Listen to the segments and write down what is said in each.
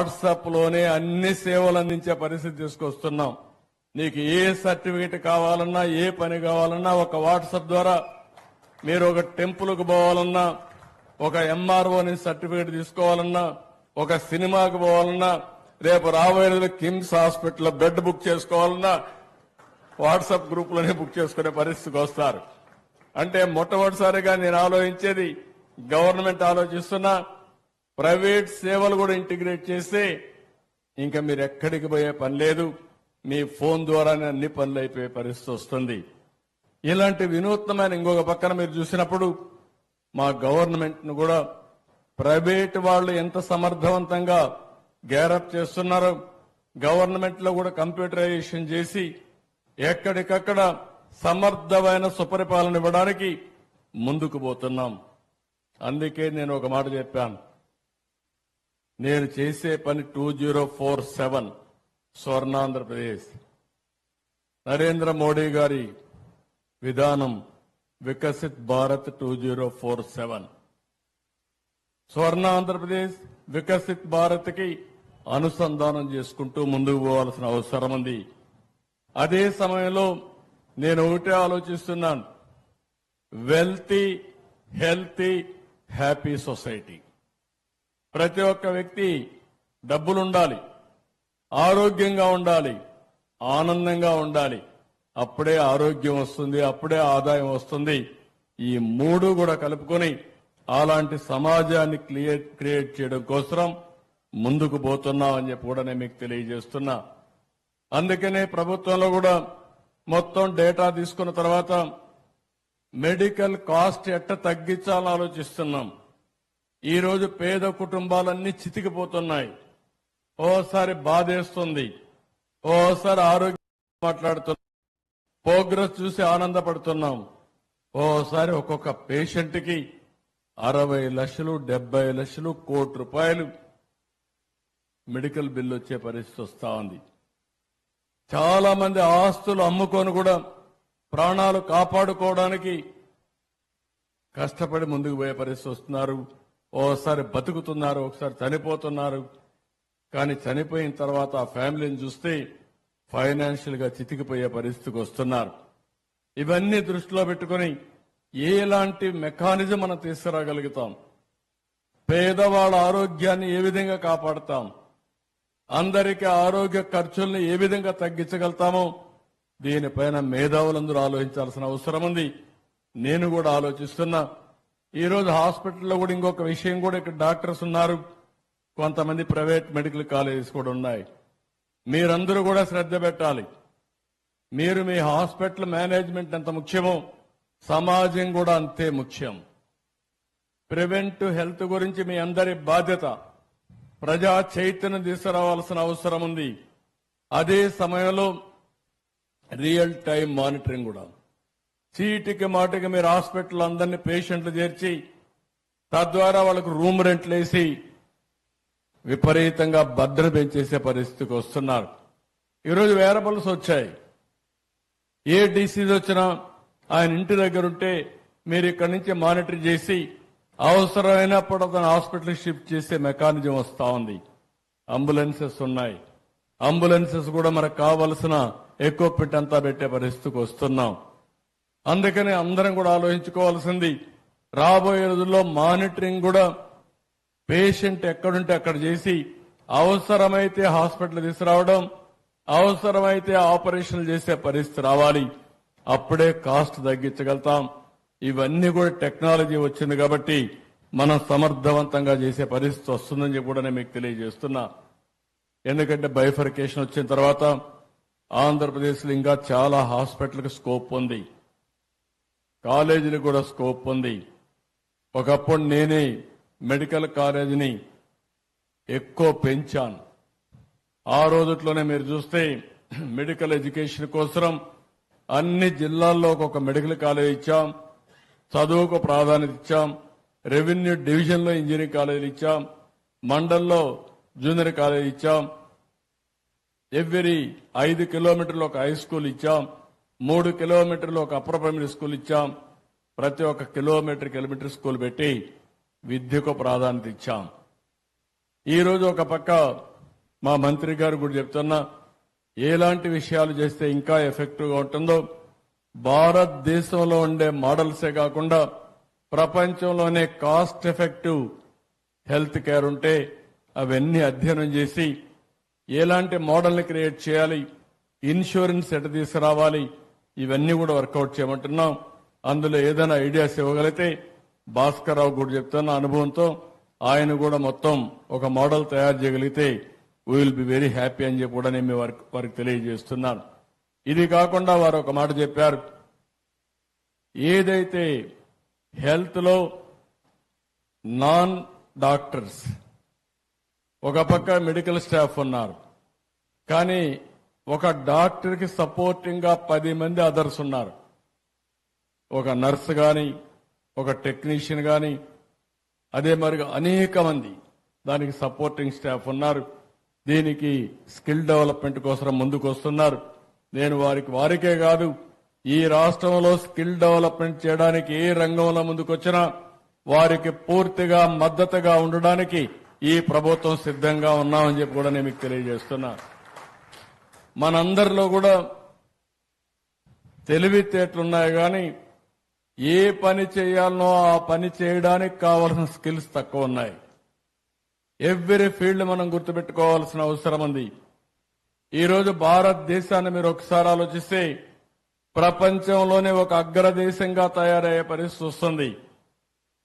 వాట్సాప్లోనే అన్ని సేవలు అందించే పరిస్థితి తీసుకొస్తున్నాం. నీకు ఏ సర్టిఫికేట్ కావాలన్నా ఏ పని కావాలన్నా ఒక వాట్సాప్ ద్వారా మీరు ఒక టెంపుల్కు పోవాలన్నా ఒక ఎంఆర్ఓని సర్టిఫికేట్ తీసుకోవాలన్నా ఒక సినిమాకి పోవాలన్నా రేపు రాబోయే కిమ్స్ హాస్పిటల్లో బెడ్ బుక్ చేసుకోవాలన్నా వాట్సాప్ గ్రూప్లోనే బుక్ చేసుకునే పరిస్థితికి వస్తారు. అంటే మొట్టమొదటిసారిగా నేను ఆలోచించేది గవర్నమెంట్ ఆలోచిస్తున్నా ప్రైవేట్ సేవలు కూడా ఇంటిగ్రేట్ చేస్తే ఇంకా మీరు ఎక్కడికి పోయే పని లేదు. మీ ఫోన్ ద్వారానే అన్ని పనులు అయిపోయే పరిస్థితి వస్తుంది. ఇలాంటి వినూత్నమైన ఇంకొక పక్కన మీరు చూసినప్పుడు మా గవర్నమెంట్ను కూడా ప్రైవేట్ వాళ్ళు ఎంత సమర్థవంతంగా గ్యారప్ చేస్తున్నారో గవర్నమెంట్లో కూడా కంప్యూటరైజేషన్ చేసి ఎక్కడికక్కడ సమర్థమైన సుపరిపాలన ఇవ్వడానికి ముందుకు పోతున్నాం. అందుకే నేను ఒక మాట చెప్పాను. నేను చేసే పని two zero four seven Swarnandhra Pradesh. Narendra Modi గారి విధానం Viksit Bharat two zero four seven Swarna Andhra Pradesh Viksit భారత్కి అనుసంధానం చేసుకుంటూ ముందుకు పోవాల్సిన అవసరం ఉంది. అదే సమయంలో నేను ఒకటే ఆలోచిస్తున్నాను. Wealthy healthy happy society. ప్రతి ఒక్క వ్యక్తి డబ్బులుండాలి. ఆరోగ్యంగా ఉండాలి. ఆనందంగా ఉండాలి. అప్పుడే ఆరోగ్యం వస్తుంది అప్పుడే ఆదాయం వస్తుంది. ఈ మూడు కూడా కలుపుకొని అలాంటి సమాజాన్ని క్రియేట్ క్రియేట్ చేయడం కోసం ముందుకు పోతున్నాం అని చెప్పి కూడా నేను మీకు తెలియజేస్తున్నా. అందుకనే ప్రభుత్వంలో కూడా మొత్తం డేటా తీసుకున్న తర్వాత మెడికల్ కాస్ట్ ఎట్ట తగ్గించాలని ఆలోచిస్తున్నాం. ఈరోజు పేద కుటుంబాలన్నీ చితికిపోతున్నాయి. ఓసారి బాధేస్తుంది. ఓసారి ఆరోగ్యం మాట్లాడుతున్నాం. ప్రోగ్రెస్ చూసి ఆనందపడుతున్నాం. ఓసారి ఒక్కొక్క పేషెంట్కి అరవై లక్షలు డెబ్బై లక్షలు కోటి రూపాయలు మెడికల్ బిల్లు వచ్చే పరిస్థితి వస్తా ఉంది. చాలా మంది ఆస్తులు అమ్ముకొని కూడా ప్రాణాలు కాపాడుకోవడానికి కష్టపడి ముందుకు పోయే పరిస్థితి వస్తున్నారు. ఓసారి బతుకుతున్నారు ఒకసారి చనిపోతున్నారు. కానీ చనిపోయిన తర్వాత ఆ ఫ్యామిలీని చూస్తే ఫైనాన్షియల్గా చితికిపోయే పరిస్థితికి వస్తున్నారు. ఇవన్నీ దృష్టిలో పెట్టుకుని ఎలాంటి మెకానిజం మనం తీసుకురాగలుగుతాం? పేదవాళ్ళ ఆరోగ్యాన్ని ఏ విధంగా కాపాడతాం? అందరికీ ఆరోగ్య ఖర్చుల్ని ఏ విధంగా తగ్గించగలుగుతామో దీనిపైన మేధావులందరూ ఆలోచించాల్సిన అవసరం ఉంది. నేను కూడా ఆలోచిస్తున్నా. ఈ రోజు హాస్పిటల్లో కూడా ఇంకొక విషయం కూడా ఇక్కడ డాక్టర్స్ ఉన్నారు. కొంతమంది ప్రైవేట్ మెడికల్ కాలేజెస్ కూడా ఉన్నాయి. మీరందరూ కూడా శ్రద్ధ పెట్టాలి. మీరు మీ హాస్పిటల్ మేనేజ్మెంట్ ఎంత ముఖ్యమో సమాజం కూడా అంతే ముఖ్యం. ప్రివెంట్ హెల్త్ గురించి మీ అందరి బాధ్యత. ప్రజా చైతన్యం తీసుకురావాల్సిన అవసరం ఉంది. అదే సమయంలో రియల్ టైం మానిటరింగ్ కూడా. చీటికి మాటికి మీరు హాస్పిటల్ అందరినీ పేషెంట్లు చేర్చి తద్వారా వాళ్ళకు రూమ్ రెంట్లు వేసి విపరీతంగా భద్ర పెంచేసే పరిస్థితికి వస్తున్నారు. ఈరోజు వేరబుల్స్ వచ్చాయి. ఏ డిసీజ్ వచ్చినా ఆయన ఇంటి దగ్గర ఉంటే మీరు ఇక్కడి నుంచి మానిటర్ చేసి అవసరమైనప్పుడు అతను హాస్పిటల్ షిఫ్ట్ చేసే మెకానిజం వస్తా ఉంది. అంబులెన్సెస్ ఉన్నాయి. అంబులెన్సెస్ కూడా మనకు కావలసిన ఎక్విప్మెంట్ అంతా పెట్టే పరిస్థితికి వస్తున్నాం. అందుకని అందరం కూడా ఆలోచించుకోవాల్సింది రాబోయే రోజుల్లో మానిటరింగ్ కూడా పేషెంట్ ఎక్కడుంటే అక్కడ చేసి అవసరమైతే హాస్పిటల్ తీసుకురావడం అవసరమైతే ఆపరేషన్లు చేసే పరిస్థితి రావాలి. అప్పుడే కాస్ట్ తగ్గించగలుగుతాం. ఇవన్నీ కూడా టెక్నాలజీ వచ్చింది కాబట్టి మనం సమర్థవంతంగా చేసే పరిస్థితి వస్తుందని చెప్పి కూడా నేను మీకు తెలియజేస్తున్నా. ఎందుకంటే బైఫర్కేషన్ వచ్చిన తర్వాత ఆంధ్రప్రదేశ్లో ఇంకా చాలా హాస్పిటల్కి స్కోప్ ఉంది. కాలేజీలకు కూడా స్కోప్ ఉంది. ఒకప్పుడు నేనే మెడికల్ కాలేజీని ఎక్కువ పెంచాను. ఆ రోజుట్లోనే మీరు చూస్తే మెడికల్ ఎడ్యుకేషన్ కోసం అన్ని జిల్లాల్లో ఒక్కొక్క మెడికల్ కాలేజ్ ఇచ్చాం. చదువుకు ప్రాధాన్యత ఇచ్చాం. రెవెన్యూ డివిజన్లో ఇంజనీరింగ్ కాలేజీలు ఇచ్చాం. మండల్లో జూనియర్ కాలేజ్ ఇచ్చాం. ఎవ్రీ ఐదు కిలోమీటర్లు ఒక హై స్కూల్ ఇచ్చాం. మూడు కిలోమీటర్లు ఒక అప్పర్ ప్రైమరీ స్కూల్ ఇచ్చాం. ప్రతి ఒక్క కిలోమీటర్ కిలోమీటర్ స్కూల్ పెట్టి విద్యకు ప్రాధాన్యత ఇచ్చాం. ఈరోజు ఒక పక్క మా మంత్రి గారు కూడా చెప్తున్నా ఎలాంటి విషయాలు చేస్తే ఇంకా ఎఫెక్టివ్గా ఉంటుందో భారతదేశంలో ఉండే మోడల్సే కాకుండా ప్రపంచంలోనే కాస్ట్ ఎఫెక్టివ్ హెల్త్ కేర్ ఉంటే అవన్నీ అధ్యయనం చేసి ఎలాంటి మోడల్ని క్రియేట్ చేయాలి ఇన్సూరెన్స్ ఎట తీసుకురావాలి ఇవన్నీ కూడా వర్కౌట్ చేయమంటున్నాం. అందులో ఏదైనా ఐడియాస్ ఇవ్వగలిగితే భాస్కర్ రావు కూడా చెప్తున్న అనుభవంతో ఆయన కూడా మొత్తం ఒక మోడల్ తయారు చేయగలిగితే we will be very happy అని చెప్పి కూడా నేను వారికి వారికి తెలియజేస్తున్నాను. ఇది కాకుండా వారు ఒక మాట చెప్పారు. ఏదైతే హెల్త్లో నాన్ డాక్టర్స్ ఒక పక్క మెడికల్ స్టాఫ్ ఉన్నారు. కానీ ఒక డాక్టర్కి సపోర్టింగ్గా పది మంది అదర్స్ ఉన్నారు. ఒక నర్స్ కానీ ఒక టెక్నీషియన్ కానీ అదే మరి అనేక మంది దానికి సపోర్టింగ్ స్టాఫ్ ఉన్నారు. దీనికి స్కిల్ డెవలప్మెంట్ కోసం ముందుకు వస్తున్నారు నేను వారికి వారికే కాదు ఈ రాష్ట్రంలో స్కిల్ డెవలప్మెంట్ చేయడానికి ఏ రంగంలో ముందుకొచ్చినా వారికి పూర్తిగా మద్దతుగా ఉండడానికి ఈ ప్రభుత్వం సిద్ధంగా ఉన్నామని చెప్పి కూడా నేను మీకు తెలియజేస్తున్నా. మనందరిలో కూడా తెలివితేటలున్నాయి కానీ ఏ పని చేయాలనో ఆ పని చేయడానికి కావలసిన స్కిల్స్ తక్కువ ఉన్నాయి. ఎవ్రీ ఫీల్డ్ మనం గుర్తుపెట్టుకోవాల్సిన అవసరం ఉంది. ఈరోజు భారతదేశాన్ని మీరు ఒకసారి ఆలోచిస్తే ప్రపంచంలోనే ఒక అగ్రదేశంగా తయారయ్యే పరిస్థితి వస్తుంది.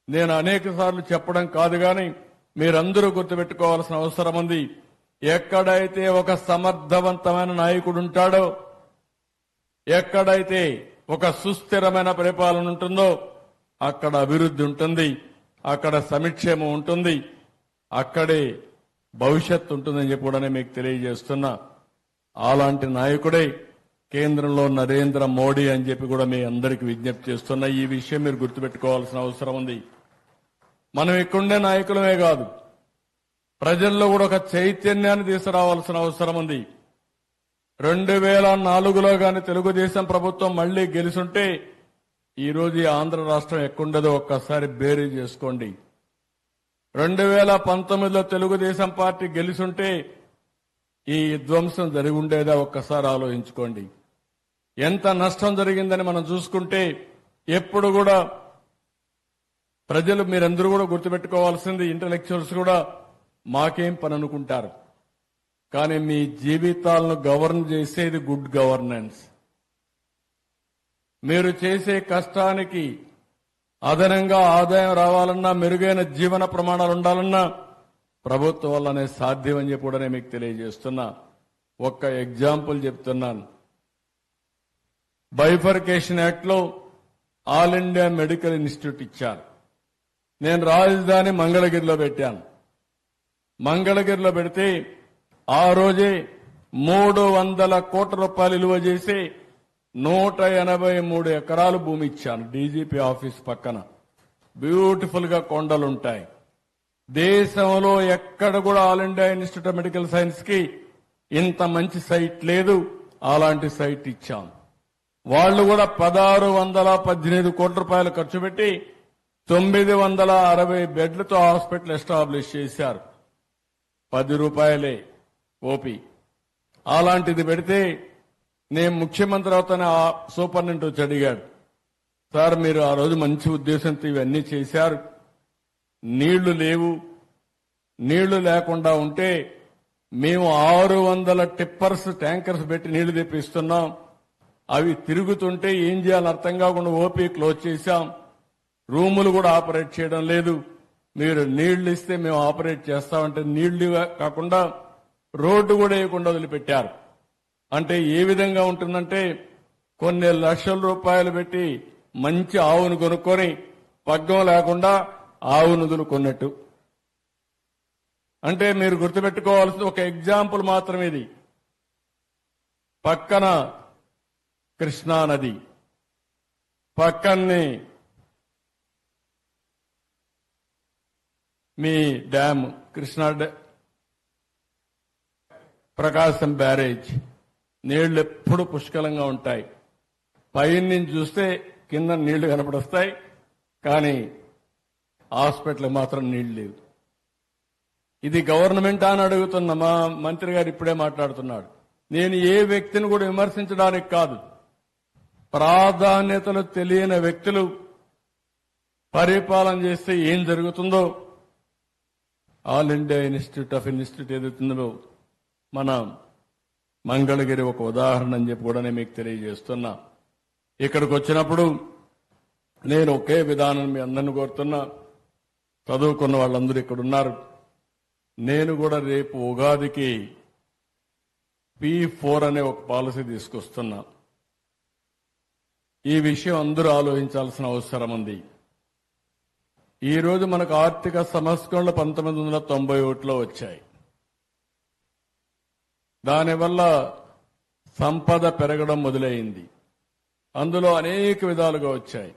నేను అనేక సార్లు చెప్పడం కాదు కానీ మీరందరూ గుర్తుపెట్టుకోవాల్సిన అవసరం ఉంది. ఎక్కడైతే ఒక సమర్థవంతమైన నాయకుడు ఉంటాడో ఎక్కడైతే ఒక సుస్థిరమైన పరిపాలన ఉంటుందో అక్కడ అభివృద్ధి ఉంటుంది అక్కడ సమిక్షేమం ఉంటుంది అక్కడే భవిష్యత్తు ఉంటుందని చెప్పి కూడా మీకు తెలియజేస్తున్నా. అలాంటి నాయకుడే కేంద్రంలో నరేంద్ర మోడీ అని చెప్పి కూడా మీ అందరికి విజ్ఞప్తి చేస్తున్నా. ఈ విషయం మీరు గుర్తుపెట్టుకోవాల్సిన అవసరం ఉంది. మనం ఇక్కడుండే నాయకులమే కాదు ప్రజల్లో కూడా ఒక చైతన్యాన్ని తీసుకురావాల్సిన అవసరం ఉంది. రెండు వేల నాలుగులో గాని తెలుగుదేశం ప్రభుత్వం మళ్ళీ గెలుసుంటే ఈరోజు ఈ ఆంధ్ర రాష్ట్రం ఎక్కడుండదో ఒక్కసారి బేరీ చేసుకోండి. రెండు వేల పంతొమ్మిదిలో తెలుగుదేశం పార్టీ గెలుసుంటే ఈ విధ్వంసం జరిగి ఉండేదా ఒక్కసారి ఆలోచించుకోండి. ఎంత నష్టం జరిగిందని మనం చూసుకుంటే ఎప్పుడు కూడా ప్రజలు మీరందరూ కూడా గుర్తుపెట్టుకోవాల్సింది ఇంటలెక్చువల్స్ కూడా మాకేం పని అనుకుంటారు కానీ మీ జీవితాలను గవర్న్ చేసేది గుడ్ గవర్నెన్స్. మీరు చేసే కష్టానికి అదనంగా ఆదాయం రావాలన్నా మెరుగైన జీవన ప్రమాణాలు ఉండాలన్నా ప్రభుత్వం వల్లనే సాధ్యం అని చెప్పి కూడా నేను మీకు తెలియజేస్తున్నా. ఒక్క ఎగ్జాంపుల్ చెప్తున్నాను. బైఫర్కేషన్ యాక్ట్లో ఆల్ ఇండియా మెడికల్ ఇన్స్టిట్యూట్ ఇచ్చారు. నేను రాజధాని మంగళగిరిలో పెట్టాను. మంగళగిరిలో పెడితే ఆ రోజే మూడు వందల కోట్ల రూపాయలు విలువ చేసి నూట ఎనభై మూడు ఎకరాలు భూమి ఇచ్చాను డీజీపీ ఆఫీస్ పక్కన. బ్యూటిఫుల్గా కొండలుంటాయి దేశంలో ఎక్కడ కూడా all India institute of medical సైన్స్కి ఇంత మంచి సైట్ లేదు. అలాంటి సైట్ ఇచ్చాం. వాళ్ళు కూడా పదహారు వందల పద్దెనిమిది కోట్ల రూపాయలు ఖర్చు పెట్టి తొమ్మిది వందల అరవై బెడ్లతో హాస్పిటల్ ఎస్టాబ్లిష్ చేశారు. పది రూపాయలే ఓపి. అలాంటిది పెడితే నేను ముఖ్యమంత్రి అవుతానే ఆ సూపరింటెండెంట్ వచ్చి అడిగాడు. సార్ మీరు ఆ రోజు మంచి ఉద్దేశంతో ఇవన్నీ చేశారు. నీళ్ళు లేవు. నీళ్ళు లేకుండా ఉంటే మేము ఆరు వందల టిప్పర్స్ ట్యాంకర్స్ పెట్టి నీళ్ళు తెప్పిస్తున్నాం. అవి తిరుగుతుంటే ఏం చేయాలని అర్థం కాకుండా ఓపీ క్లోజ్ చేశాం. రూములు కూడా ఆపరేట్ చేయడం లేదు. మీరు నీళ్ళు ఇస్తే మేము ఆపరేట్ చేస్తామంటే నీళ్ళు కాకుండా రోడ్డు కూడా వేయకుండా వదిలిపెట్టారు. అంటే ఏ విధంగా ఉంటుందంటే కొన్ని లక్షల రూపాయలు పెట్టి మంచి ఆవును కొనుక్కొని పగ్గం లేకుండా ఆవును వదులుకున్నట్టు. అంటే మీరు గుర్తుపెట్టుకోవాల్సిన ఒక ఎగ్జాంపుల్ మాత్రమే ఇది. పక్కన కృష్ణా నది. పక్కనే మీ డ్యామ్ కృష్ణా ప్రకాశం బ్యారేజ్. నీళ్ళు ఎప్పుడు పుష్కలంగా ఉంటాయి. పైన నుంచి చూస్తే కింద నీళ్ళు కనపడొస్తాయి. కానీ హాస్పిటల్ మాత్రం నీళ్ళు లేవు. ఇది గవర్నమెంట్ అని అడుగుతున్న మా మంత్రి గారు ఇప్పుడే మాట్లాడుతున్నాడు. నేను ఏ వ్యక్తిని కూడా విమర్శించడానికి కాదు. ప్రాధాన్యతలు తెలియని వ్యక్తులు పరిపాలన చేస్తే ఏం జరుగుతుందో all India institute of institute ఏదైతుందో మన మంగళగిరి ఒక ఉదాహరణ అని చెప్పి కూడా నేను మీకు తెలియజేస్తున్నా. ఇక్కడికి వచ్చినప్పుడు నేను ఒకే విధానం మీ అందరిని కోరుతున్నా. చదువుకున్న వాళ్ళందరూ ఇక్కడ ఉన్నారు. నేను కూడా రేపు ఉగాదికి పి ఫోర్ అనే ఒక పాలసీ తీసుకొస్తున్నా. ఈ విషయం అందరూ ఆలోచించాల్సిన అవసరం ఉంది. ఈ రోజు మనకు ఆర్థిక సంస్కరణలు పంతొమ్మిది వందల తొంభై ఒకటిలో వచ్చాయి. దానివల్ల సంపద పెరగడం మొదలైంది. అందులో అనేక విధాలుగా వచ్చాయి.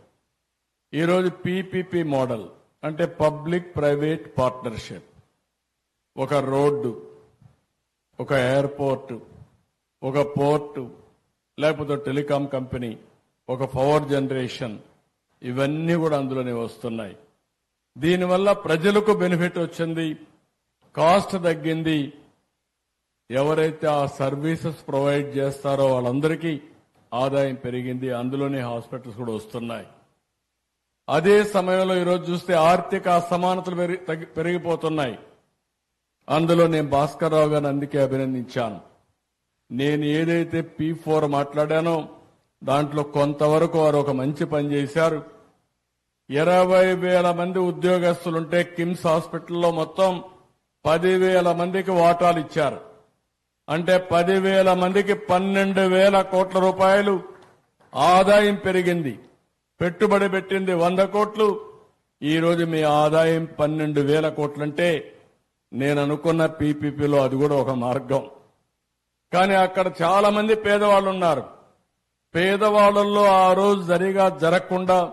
ఈరోజు పీపీపీ మోడల్ అంటే పబ్లిక్ ప్రైవేట్ పార్ట్నర్షిప్ ఒక రోడ్డు ఒక ఎయిర్పోర్టు ఒక పోర్టు లేకపోతే టెలికాం కంపెనీ ఒక పవర్ జనరేషన్ ఇవన్నీ కూడా అందులోనే వస్తున్నాయి. దీనివల్ల ప్రజలకు బెనిఫిట్ వచ్చింది కాస్ట్ తగ్గింది. ఎవరైతే ఆ సర్వీసెస్ ప్రొవైడ్ చేస్తారో వాళ్ళందరికీ ఆదాయం పెరిగింది అందులోనే హాస్పిటల్స్ కూడా వస్తున్నాయి. అదే సమయంలో ఈరోజు చూస్తే ఆర్థిక అసమానతలు పెరిగి- తగ్గి- పెరిగిపోతున్నాయి. అందులో నేను భాస్కర్ రావు గారిని అందుకే అభినందించాను. నేను ఏదైతే పీ ఫోర్ మాట్లాడానో దాంట్లో కొంతవరకు వారు ఒక మంచి పని చేశారు. ఇరవై వేల మంది ఉద్యోగస్తులుంటే కిమ్స్ హాస్పిటల్లో మొత్తం పదివేల మందికి వాటాలు ఇచ్చారు. అంటే పదివేల మందికి పన్నెండు వేల కోట్ల రూపాయలు ఆదాయం పెరిగింది. పెట్టుబడి పెట్టింది వంద కోట్లు. ఈరోజు మీ ఆదాయం పన్నెండు వేల కోట్లంటే నేను అనుకున్న పీపీపీలో అది కూడా ఒక మార్గం. కానీ అక్కడ చాలా మంది పేదవాళ్ళు ఉన్నారు పేదవాళ్ళల్లో ఆ రోజు సరిగా జరగకుండా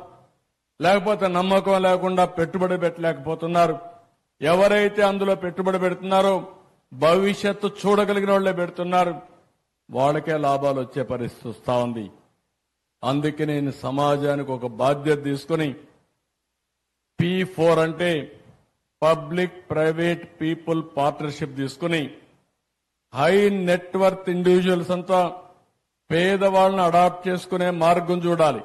లేకపోతే నమ్మకం లేకుండా పెట్టుబడి పెట్టలేకపోతున్నారు. ఎవరైతే అందులో పెట్టుబడి పెడుతున్నారో భవిష్యత్తు చూడగలిగిన వాళ్ళే పెడుతున్నారు. వాళ్ళకే లాభాలు వచ్చే పరిస్థితి వస్తా ఉంది. అందుకే నేను సమాజానికి ఒక బాధ్యత తీసుకుని పీ ఫోర్ అంటే పబ్లిక్ ప్రైవేట్ పీపుల్ పార్ట్నర్షిప్ తీసుకుని హై నెట్వర్త్ ఇండివిజువల్స్ అంతా పేదవాళ్ళని అడాప్ట్ చేసుకునే మార్గం చూడాలి.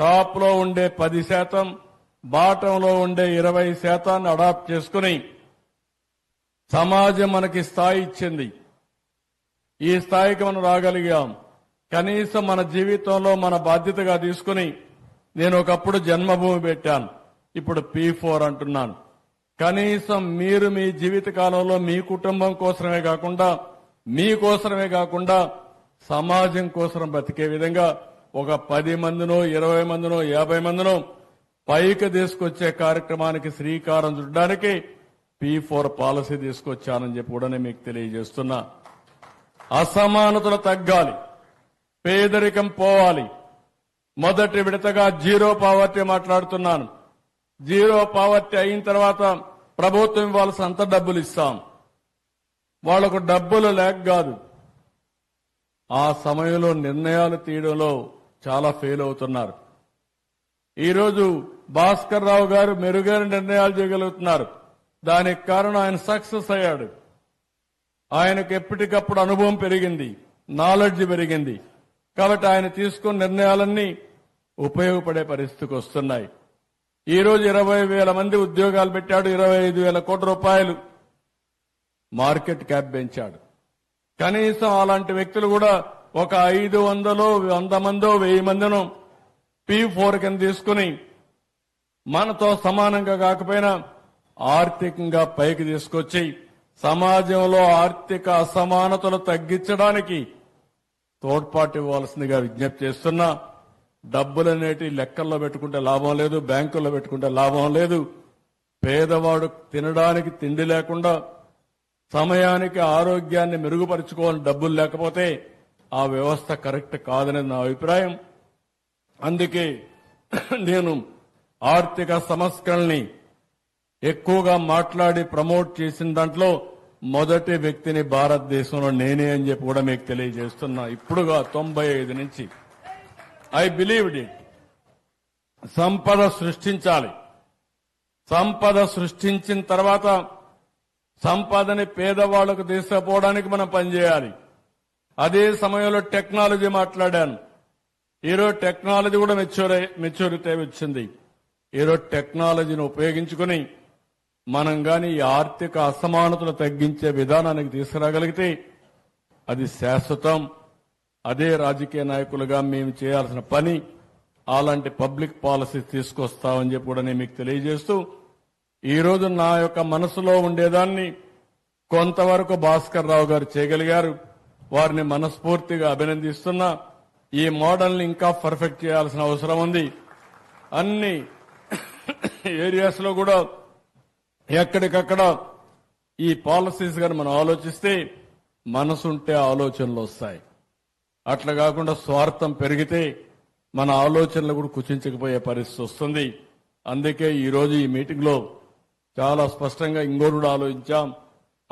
టాప్లో ఉండే పది శాతం బాటంలో ఉండే ఇరవై శాతాన్ని అడాప్ట్ చేసుకుని సమాజం మనకి స్థాయి ఇచ్చింది. ఈ స్థాయికి మనం రాగలిగాం. కనీసం మన జీవితంలో మన బాధ్యతగా తీసుకుని నేను ఒకప్పుడు జన్మభూమి పెట్టాను. ఇప్పుడు పీ ఫోర్ అంటున్నాను. కనీసం మీరు మీ జీవిత కాలంలో మీ కుటుంబం కోసమే కాకుండా మీ కోసమే కాకుండా సమాజం కోసం బతికే విధంగా ఒక పది మందినో ఇరవై మందినో యాభై మందినో పైకి తీసుకొచ్చే కార్యక్రమానికి శ్రీకారం చుట్టడానికి పీ ఫోర్ పాలసీ తీసుకొచ్చానని చెప్పి కూడా నేను మీకు తెలియజేస్తున్నా. అసమానతలు తగ్గాలి. పేదరికం పోవాలి. మొదటి విడతగా జీరో పావర్టీ మాట్లాడుతున్నాను. జీరో పావర్టీ అయిన తర్వాత ప్రభుత్వం ఇవ్వాల్సిన అంత డబ్బులు ఇస్తాం. వాళ్ళకు డబ్బులు లేక కాదు. ఆ సమయంలో నిర్ణయాలు తీయడంలో చాలా ఫెయిల్ అవుతున్నారు. ఈరోజు భాస్కర్ రావు గారు మెరుగైన నిర్ణయాలు చేయగలుగుతున్నారు. దానికి కారణం ఆయన సక్సెస్ అయ్యాడు. ఆయనకు ఎప్పటికప్పుడు అనుభవం పెరిగింది. నాలెడ్జ్ పెరిగింది. కాబట్టి ఆయన తీసుకున్న నిర్ణయాలన్నీ ఉపయోగపడే పరిస్థితికి వస్తున్నాయి. ఈ రోజు ఇరవై వేల మంది ఉద్యోగాలు పెట్టాడు. ఇరవై ఐదు వేల కోట్ల రూపాయలు మార్కెట్ క్యాప్ పెంచాడు. కనీసం అలాంటి వ్యక్తులు కూడా ఒక ఐదు వందలో వంద మందో వెయ్యి మందిను పి ఫోర్ కింద తీసుకుని మనతో సమానంగా కాకపోయినా ఆర్థికంగా పైకి తీసుకొచ్చి సమాజంలో ఆర్థిక అసమానతలు తగ్గించడానికి తోడ్పాటు ఇవ్వాల్సిందిగా విజ్ఞప్తి చేస్తున్నా. డబ్బులనేటి లెక్కల్లో పెట్టుకుంటే లాభం లేదు బ్యాంకుల్లో పెట్టుకుంటే లాభం లేదు. పేదవాడు తినడానికి తిండి లేకుండా సమయానికి ఆరోగ్యాన్ని మెరుగుపరుచుకోవాలని డబ్బులు లేకపోతే ఆ వ్యవస్థ కరెక్ట్ కాదనేది నా అభిప్రాయం. అందుకే నేను ఆర్థిక సంస్కరణని ఎక్కువగా మాట్లాడి ప్రమోట్ చేసిన దాంట్లో మొదటి వ్యక్తిని భారతదేశంలో నేనే అని చెప్పి కూడా మీకు తెలియజేస్తున్నా. ఇప్పుడుగా తొంభై ఐదు నుంచి. ఐ బిలీవ్డ్ ఇట్ సంపద సృష్టించాలి. సంపద సృష్టించిన తర్వాత సంపదని పేదవాళ్ళకు తీసుకుపోవడానికి మనం పనిచేయాలి. అదే సమయంలో టెక్నాలజీ మాట్లాడాను. ఈరోజు టెక్నాలజీ కూడా మెచ్యూర్ మెచ్యూరిటీ వచ్చింది. ఈరోజు టెక్నాలజీని ఉపయోగించుకుని మనం కానీ ఈ ఆర్థిక అసమానతలు తగ్గించే విధానానికి తీసుకురాగలిగితే అది శాశ్వతం. అదే రాజకీయ నాయకులుగా మేము చేయాల్సిన పని అలాంటి పబ్లిక్ పాలసీ తీసుకొస్తామని చెప్పి కూడా నేను మీకు తెలియజేస్తూ ఈ రోజు నా యొక్క మనసులో ఉండేదాన్ని కొంతవరకు భాస్కర్ రావు గారు చేయగలిగారు. వారిని మనస్ఫూర్తిగా అభినందిస్తున్నా. ఈ మోడల్ని ఇంకా పర్ఫెక్ట్ చేయాల్సిన అవసరం ఉంది. అన్ని ఏరియాస్లో కూడా ఎక్కడికక్కడ ఈ పాలసీస్ గాని మనం ఆలోచిస్తే మనసుంటే ఆలోచనలు వస్తాయి. అట్లా కాకుండా స్వార్థం పెరిగితే మన ఆలోచనలు కూడా కుచించకపోయే పరిస్థితి వస్తుంది. అందుకే ఈరోజు ఈ మీటింగ్లో చాలా స్పష్టంగా ఇంకోరు కూడా ఆలోచించాం.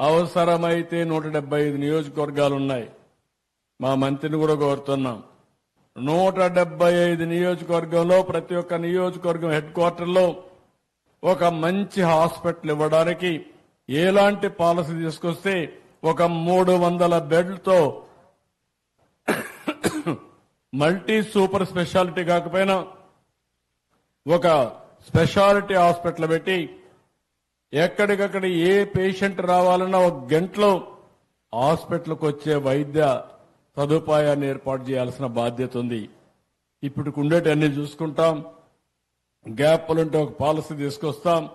అవసరమైతే నూట డెబ్బై ఐదు నియోజకవర్గాలు ఉన్నాయి మా మంత్రిని కూడా కోరుతున్నాం. నూట డెబ్బై ఐదు నియోజకవర్గంలో ప్రతి ఒక్క నియోజకవర్గం హెడ్ క్వార్టర్లో ఒక మంచి హాస్పిటల్ ఇవ్వడానికి ఎలాంటి పాలసీ తీసుకొస్తే ఒక మూడు వందల బెడ్లతో మల్టీ సూపర్ స్పెషాలిటీ కాకపోయినా ఒక స్పెషాలిటీ హాస్పిటల్ పెట్టి ఎక్కడికక్కడ ఏ పేషెంట్ రావాలన్నా ఒక గంటలో హాస్పిటల్కి వచ్చే వైద్య సదుపాయాన్ని ఏర్పాటు చేయాల్సిన బాధ్యత ఉంది. ఇప్పుడు ఉండేటన్ని చూసుకుంటాం. గ్యాప్లుంటే ఒక పాలసీ తీసుకొస్తాం.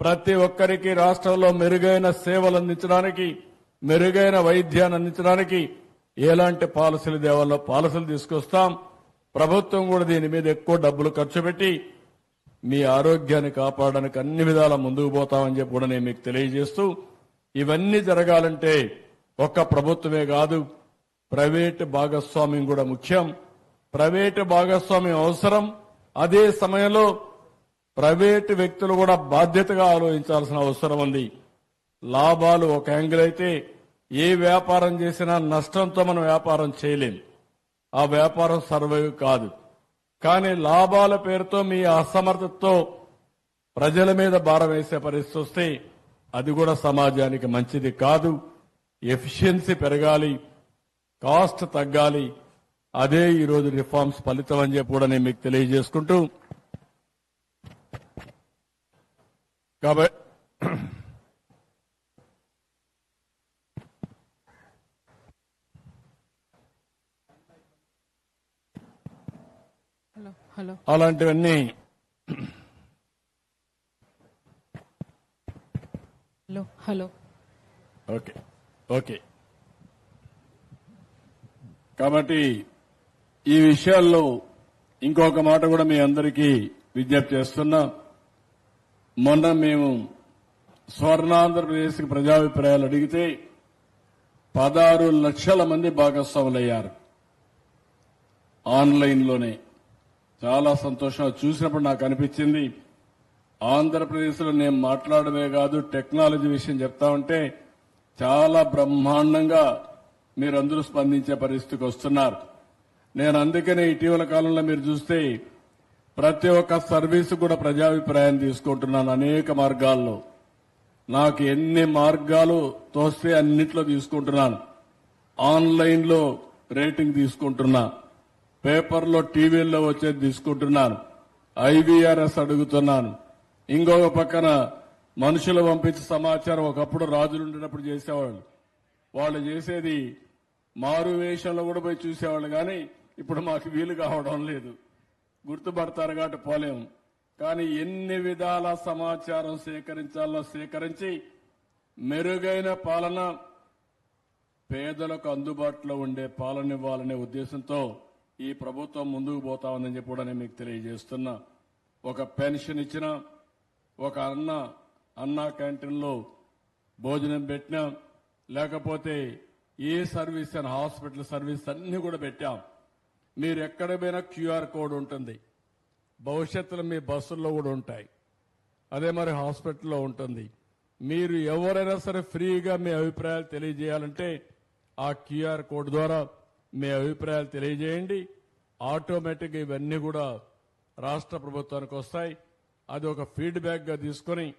ప్రతి ఒక్కరికి రాష్ట్రంలో మెరుగైన సేవలు అందించడానికి మెరుగైన వైద్యాన్ని అందించడానికి ఎలాంటి పాలసీలు దేవాలో పాలసీలు తీసుకొస్తాం. ప్రభుత్వం కూడా దీని మీద ఎక్కువ డబ్బులు ఖర్చు పెట్టి మీ ఆరోగ్యాన్ని కాపాడడానికి అన్ని విధాల ముందుకు పోతామని చెప్పి కూడా నేను మీకు తెలియజేస్తూ ఇవన్నీ జరగాలంటే ఒక్క ప్రభుత్వమే కాదు ప్రైవేటు భాగస్వామ్యం కూడా ముఖ్యం. ప్రైవేటు భాగస్వామ్యం అవసరం. అదే సమయంలో ప్రైవేటు వ్యక్తులు కూడా బాధ్యతగా ఆలోచించాల్సిన అవసరం ఉంది. లాభాలు ఒక యాంగిల్ అయితే ఏ వ్యాపారం చేసినా నష్టంతో మనం వ్యాపారం చేయలేం. ఆ వ్యాపారం సర్వైవ్ కాదు. కానీ లాభాల పేరుతో మీ అసమర్థతతో ప్రజల మీద భారం వేసే పరిస్థితి వస్తే అది కూడా సమాజానికి మంచిది కాదు. ఎఫిషియన్సీ పెరగాలి. కాస్ట్ తగ్గాలి. అదే ఈరోజు రిఫార్మ్స్ ఫలితం అని చెప్పి కూడా నేను మీకు తెలియజేసుకుంటూ కాబట్టి హలో హలో అలాంటివన్నీ హలో హలో. Okay okay. కాబట్టి ఈ విషయాల్లో ఇంకొక మాట కూడా మీ అందరికీ విజ్ఞప్తి చేస్తున్నా. మొన్న మేము స్వర్ణాంధ్రప్రదేశ్కి ప్రజాభిప్రాయాలు అడిగితే పదహారు లక్షల మంది భాగస్వాములయ్యారు ఆన్లైన్లోనే. చాలా సంతోషం చూసినప్పుడు నాకు అనిపించింది. ఆంధ్రప్రదేశ్లో నేను మాట్లాడమే కాదు టెక్నాలజీ విషయం చెప్తా ఉంటే చాలా బ్రహ్మాండంగా మీరందరూ స్పందించే పరిస్థితికి వస్తున్నారు. నేను అందుకనే ఇటీవల కాలంలో మీరు చూస్తే ప్రతి ఒక్క సర్వీస్ కూడా ప్రజాభిప్రాయం తీసుకుంటున్నాను అనేక మార్గాల్లో. నాకు ఎన్ని మార్గాలు తోస్తే అన్నిట్లో తీసుకుంటున్నాను. ఆన్లైన్లో రేటింగ్ తీసుకుంటున్నా. పేపర్లో టీవీల్లో వచ్చేది తీసుకుంటున్నాను. ఐవీఆర్ఎస్ అడుగుతున్నాను. ఇంకొక పక్కన మనుషులు పంపించి సమాచారం ఒకప్పుడు రాజులు ఉండేటప్పుడు చేసేవాళ్ళు. వాళ్ళు చేసేది మారు వేషంలో కూడా పోయి చూసేవాళ్ళు కానీ ఇప్పుడు మాకు వీలు కావడం లేదు. గుర్తుపడతారు కాబట్టి పోలేము కానీ ఎన్ని విధాల సమాచారం సేకరించాలో సేకరించి మెరుగైన పాలన పేదలకు అందుబాటులో ఉండే పాలన ఇవ్వాలనే ఉద్దేశంతో ఈ ప్రభుత్వం ముందుకు పోతా ఉందని చెప్పి కూడా నేను మీకు తెలియజేస్తున్నా. ఒక పెన్షన్ ఇచ్చిన ఒక అన్న అన్న క్యాంటీన్లో భోజనం పెట్టినా లేకపోతే ఏ సర్వీస్ అని హాస్పిటల్ సర్వీస్ అన్ని కూడా పెట్టాం. మీరు ఎక్కడ పోయినా క్యూఆర్ కోడ్ ఉంటుంది. భవిష్యత్తులో మీ బస్సుల్లో కూడా ఉంటాయి. అదే మరి హాస్పిటల్లో ఉంటుంది. మీరు ఎవరైనా సరే ఫ్రీగా మీ అభిప్రాయాలు తెలియజేయాలంటే ఆ క్యూఆర్ కోడ్ ద్వారా మీ అభిప్రాయాలు తెలియజేయండి. ఆటోమేటిక్గా ఇవన్నీ కూడా రాష్ట్ర ప్రభుత్వానికి వస్తాయి. అది ఒక ఫీడ్బ్యాక్గా తీసుకొని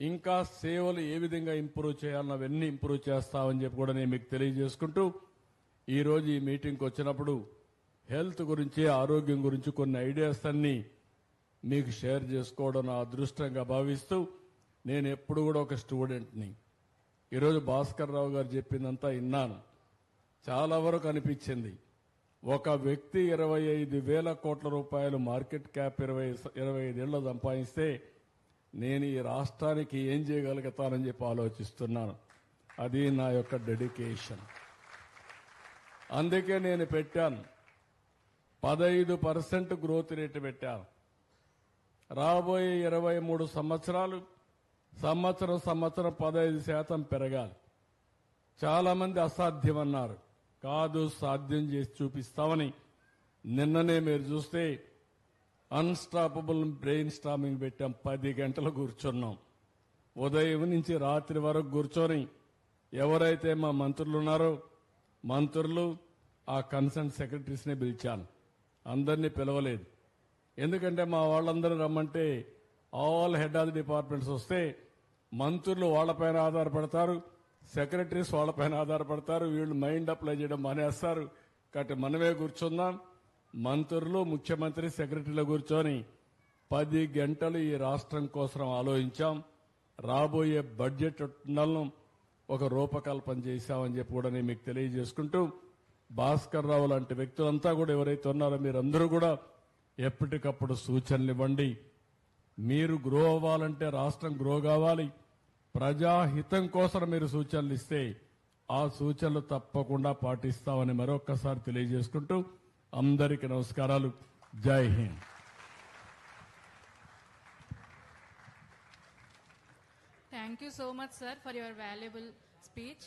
ఇంకా సేవలు ఏ విధంగా ఇంప్రూవ్ చేయాలన్న అవన్నీ ఇంప్రూవ్ చేస్తామని చెప్పి కూడా నేను మీకు తెలియజేసుకుంటూ ఈరోజు ఈ మీటింగ్కి వచ్చినప్పుడు హెల్త్ గురించి ఆరోగ్యం గురించి కొన్ని ఐడియాస్ అన్నీ మీకు షేర్ చేసుకోవడం నా అదృష్టంగా భావిస్తూ నేను ఎప్పుడు కూడా ఒక స్టూడెంట్ని ఈరోజు భాస్కర్ రావు గారు చెప్పిందంతా విన్నాను. చాలా వరకు అనిపించింది. ఒక వ్యక్తి ఇరవై ఐదు వేల కోట్ల రూపాయలు మార్కెట్ క్యాప్ ఇరవై ఇరవై ఐదేళ్ళు సంపాదిస్తే నేను ఈ రాష్ట్రానికి ఏం చేయగలుగుతానని చెప్పి ఆలోచిస్తున్నాను. అది నా యొక్క డెడికేషన్. అందుకే నేను పెట్టాను. పదహైదు పర్సెంట్ గ్రోత్ రేటు పెట్టాను. రాబోయే ఇరవై మూడు సంవత్సరాలు సంవత్సరం సంవత్సరం పదహైదు శాతం పెరగాలి. చాలామంది అసాధ్యమన్నారు కాదు సాధ్యం చేసి చూపిస్తామని నిన్ననే మీరు చూస్తే అన్స్టాపబుల్ బ్రెయిన్ స్టామింగ్ పెట్టాం. పది గంటలు కూర్చున్నాం. ఉదయం నుంచి రాత్రి వరకు కూర్చొని ఎవరైతే మా మంత్రులు ఉన్నారో మంత్రులు ఆ కన్సర్న్ సెక్రటరీస్ని పిలిచాను. అందరినీ పిలవలేదు. ఎందుకంటే మా వాళ్ళందరూ రమ్మంటే all head of the departments వస్తే మంత్రులు వాళ్ళపైన ఆధారపడతారు. సెక్రటరీస్ వాళ్ళపైన ఆధారపడతారు వీళ్ళు మైండ్ అప్లై చేయడం మానేస్తారు. కాబట్టి మనమే కూర్చుందాం. మంత్రులు ముఖ్యమంత్రి సెక్రటరీలు కూర్చొని పది గంటలు ఈ రాష్ట్రం కోసం ఆలోచించాం. రాబోయే బడ్జెట్లను ఒక రూపకల్పన చేశామని చెప్పి కూడా నేను మీకు తెలియజేసుకుంటూ భాస్కర్ రావు లాంటి వ్యక్తులంతా కూడా ఎవరైతే ఉన్నారో మీరందరూ కూడా ఎప్పటికప్పుడు సూచనలు ఇవ్వండి. మీరు గ్రో అవ్వాలంటే రాష్ట్రం గ్రో కావాలి. ప్రజాహితం కోసం మీరు సూచనలు ఇస్తే ఆ సూచనలు తప్పకుండా పాటిస్తామని మరొక్కసారి తెలియజేసుకుంటూ అందరికీ నమస్కారాలు. జై Hind. Thank you so much sir for your valuable speech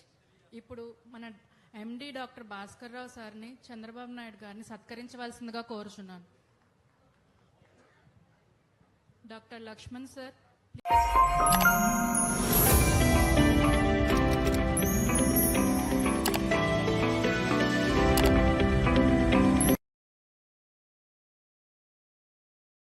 ఇప్పుడు మన ఎండి డాక్టర్ భాస్కర్ రావు సార్ని చంద్రబాబు నాయుడు గారిని సత్కరించవలసిందిగా కోరుచున్నాను. Doctor Lakshman sir Please.